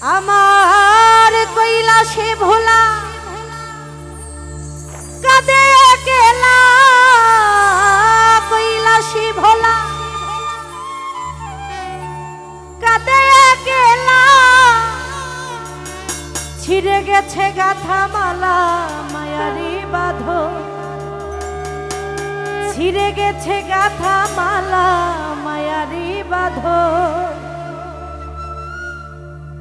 আমার কৈলাসে ভোলা। কাদে কেলা কৈলাসে ভোলা। কাদে কেলা ছিঁড়ে গেছে গাথা মালা মায়ারি বাঁধো ছিঁড়ে গেছে গাথা মালা মায়ারি বাঁধো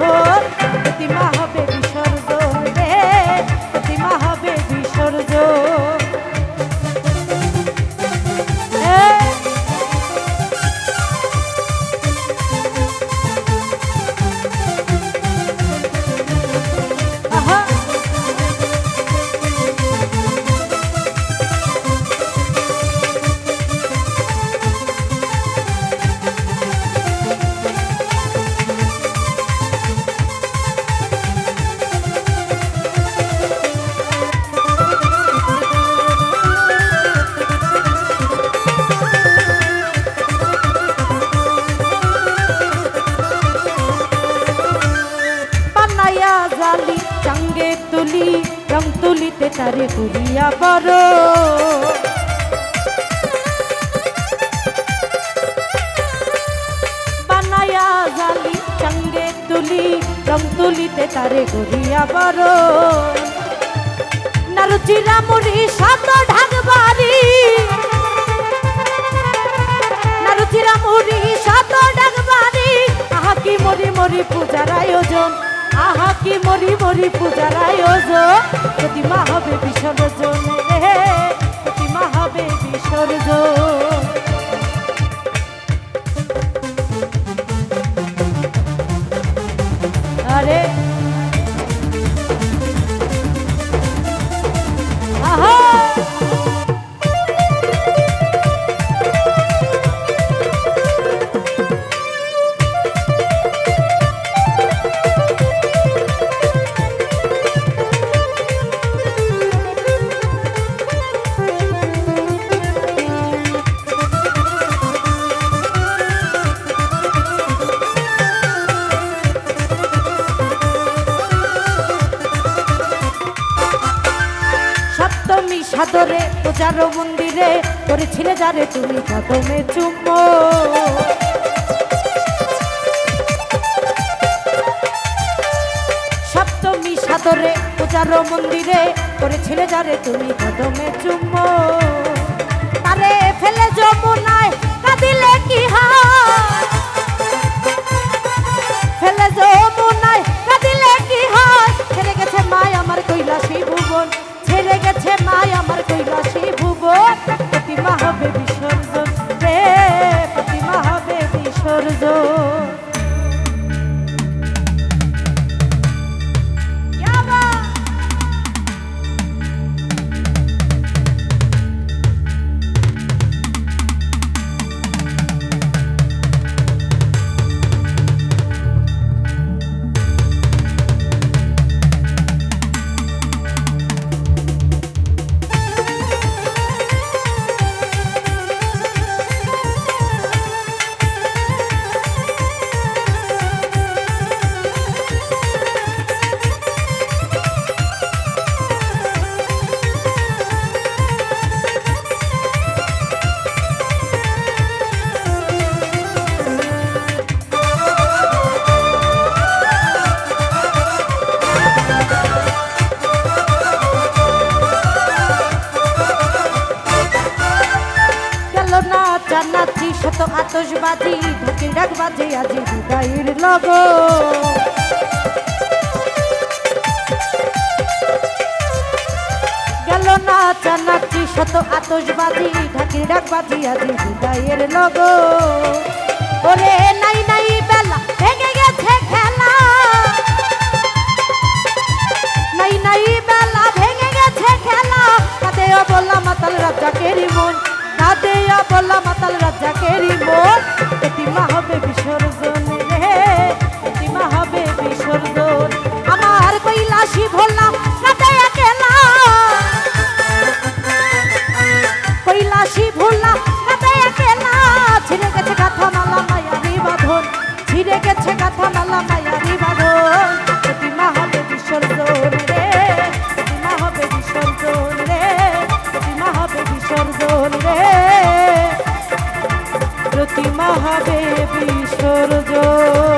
মালা মায়ারি তুলিতে তারে করিয়া বড় বানাইয়া জালি, চাঙ্গে তুলি, রং তুলিতে তারে করিয়া বড় নারুচিরা মুড়ি সাত ঢাকবাড়ি নারুচিরা মুড়ি সাত ডাকবাড়ি আহা কি মরি মরি পূজার আয়োজন, আহা কি মরি মরি পূজার আয়োজন। সাদরে পূজার মন্দিরে করেছিলে যারে তুমি কদমে চুম্ব। সপ্তমী সাদরে পূজার মন্দিরে করেছিলে যারে তুমি কদমে চুম্ব। কত আতসবাজি ঢাকি ডাক বাজে, আজি বিদায়ের লগো। গেল না চানাকি শত আতসবাজি ঢাকি ডাক বাজি, আজি বিদায়ের লগো। ওরে নাই নাই মহাদেব ঈশ্বর জয়